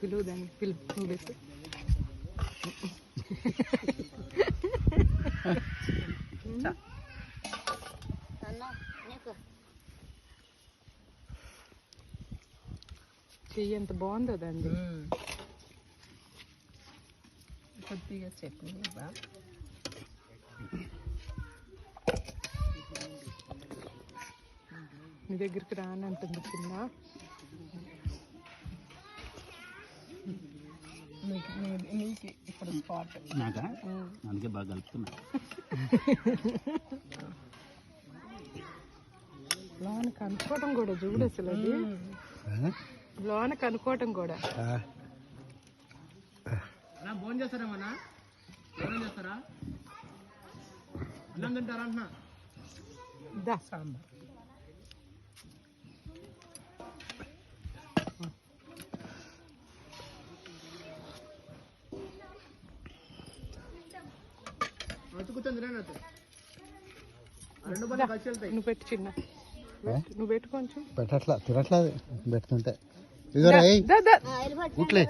పిలువు దాన్ని పిలువు నువ్వు పెట్టు చెయ్యి ఎంత బాగుందో దాన్ని కొద్దిగా చట్నీ నీ దగ్గరికి రానంటుంది చిన్న నీకు నీ- నీకు ఇప్పుడు స్పాట్. నాకా? అందుకే బాగా కలుపుతున్నా. లోన కనుక్కోవటం కూడా చూడు అసలు అది? లోన కనుక్కోవటం కూడా. భోజనం చేస్తారేమన్నా భోజనం చేస్తారా? అన్నం తింటారా అంటున్నా? సాంబార్. రెండు పనులు కలిసి వెళ్తాయి. నువ్వు పెట్టు చిన్న. పెట్టు. నువ్వు పెట్టు కొంచెం. పెట్టట్లా తినట్లేదు పెడుతుంటే ఇదిగో రేయ్ దా దా. ఉట్లే